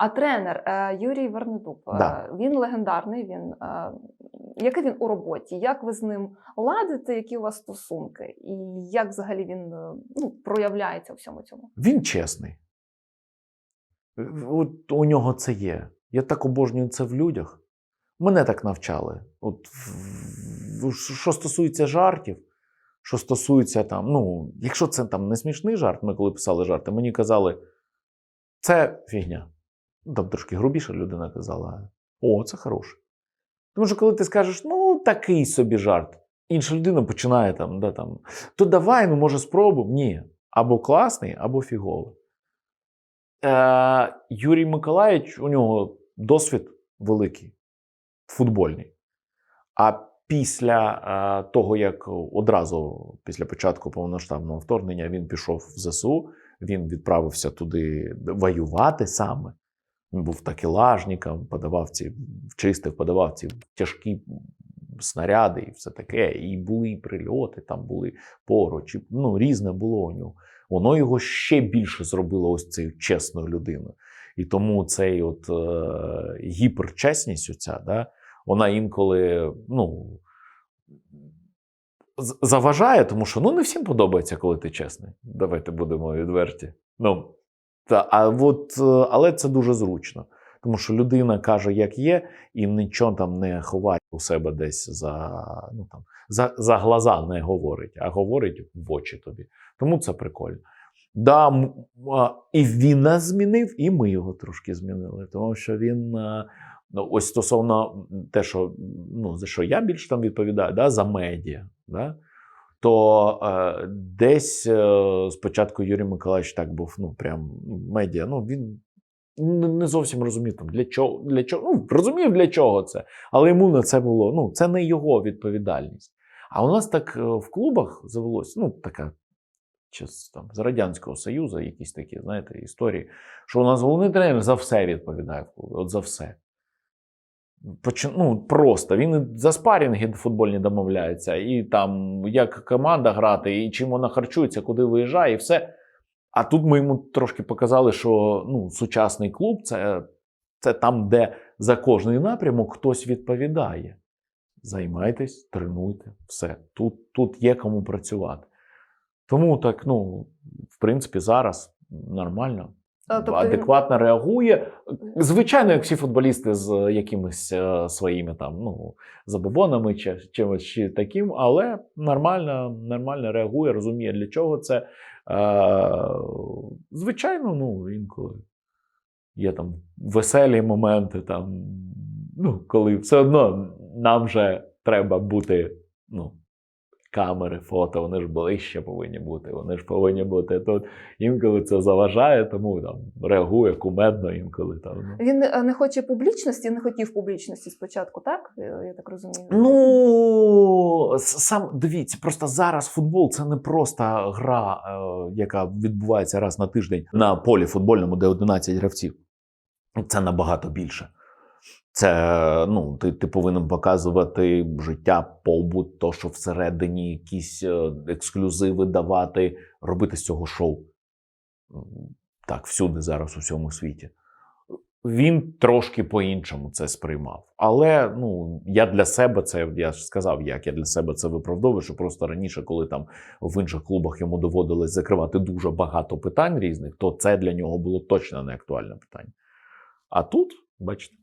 А тренер е, Юрій Вернедуб, е, Да. він легендарний. Він е, який він у роботі? Як ви з ним ладите? Які у вас стосунки? І як взагалі він ну, проявляється у всьому цьому? Він чесний. От у нього це є. Я так обожнюю це в людях. Мене так навчали. От, що стосується жартів, що стосується там, ну, якщо це там не смішний жарт, ми коли писали жарти, мені казали, це фігня. Ну, Там трошки грубіше людина казала, о, це хороше. Тому що коли ти скажеш, ну, такий собі жарт, інша людина починає там, да, там, то давай, ну, може, спробуємо. Ні. Або класний, або фіговий. Е, Юрій Миколаївич, у нього досвід великий, футбольний. А після е, того, як одразу після початку повноштабного вторгнення він пішов в ЗСУ, він відправився туди воювати саме. Він був такелажником, подавав ці, чистив, подавав ці тяжкі снаряди і все таке. І були і прильоти, там були поруч. і, Ну, різне було у нього. Воно його ще більше зробило ось цією чесною людиною. І тому цей от е, гіперчесність, оця, да, вона інколи ну, заважає, тому що ну, не всім подобається, коли ти чесний. Давайте будемо відверті. Ну, та, а от, е, але це дуже зручно. Тому що людина каже, як є, і нічого там не ховає у себе десь за, ну, там, за, за глаза не говорить, а говорить в очі тобі. Тому це прикольно. Да, і він нас змінив, і ми його трошки змінили. Тому що він е, ну, ось стосовно те, що ну, за що я більше там відповідаю, да, за медіа. Да? То е, десь е, спочатку Юрій Миколаївич так був, ну прям медіа. Ну він не зовсім розумів там для чого, для чого. Ну, розумів для чого це, але йому на це було. Ну, це не його відповідальність. А у нас так е, в клубах завелось, ну, така чи там, з Радянського Союзу, якісь такі, знаєте, історії, що у нас головний тренер за все відповідає в клубі. От за все. Ну, просто він за спарінги футбольні домовляється, і там як команда грати, і чим вона харчується, куди виїжджає, і все. А тут ми йому трошки показали, що ну, сучасний клуб це, це там, де за кожний напрямок хтось відповідає. Займайтесь, тренуйте, все. Тут, тут є кому працювати. Тому так, ну, в принципі, зараз нормально. А, тобто він- адекватно реагує. Звичайно, як всі футболісти з якимись е, своїми там, ну, забобонами чи чимось ще таким, але нормально, нормально реагує, розуміє, для чого це. Е, звичайно, ну, інколи є там веселі моменти, там, ну, коли все одно нам же треба бути, ну. Камери, фото, вони ж ближче повинні бути. Вони ж повинні бути тут. Інколи це заважає, тому там реагує кумедно інколи там. ну. Він е, не хоче публічності, не хотів публічності спочатку, так? Я так розумію. Ну, сам дивіться, просто зараз футбол це не просто гра, е, яка відбувається раз на тиждень на полі футбольному, де 11 гравців. Це набагато більше. Це ну, ти, ти повинен показувати життя, побут, то, що всередині якісь е, ексклюзиви давати, робити з цього шоу. Так, всюди зараз у всьому світі. Він трошки по-іншому це сприймав. Але ну, я для себе це, я ж сказав, як я для себе це виправдовую, що просто раніше, коли там в інших клубах йому доводилось закривати дуже багато питань різних, то це для нього було точно не актуальне питання. А тут, бачите,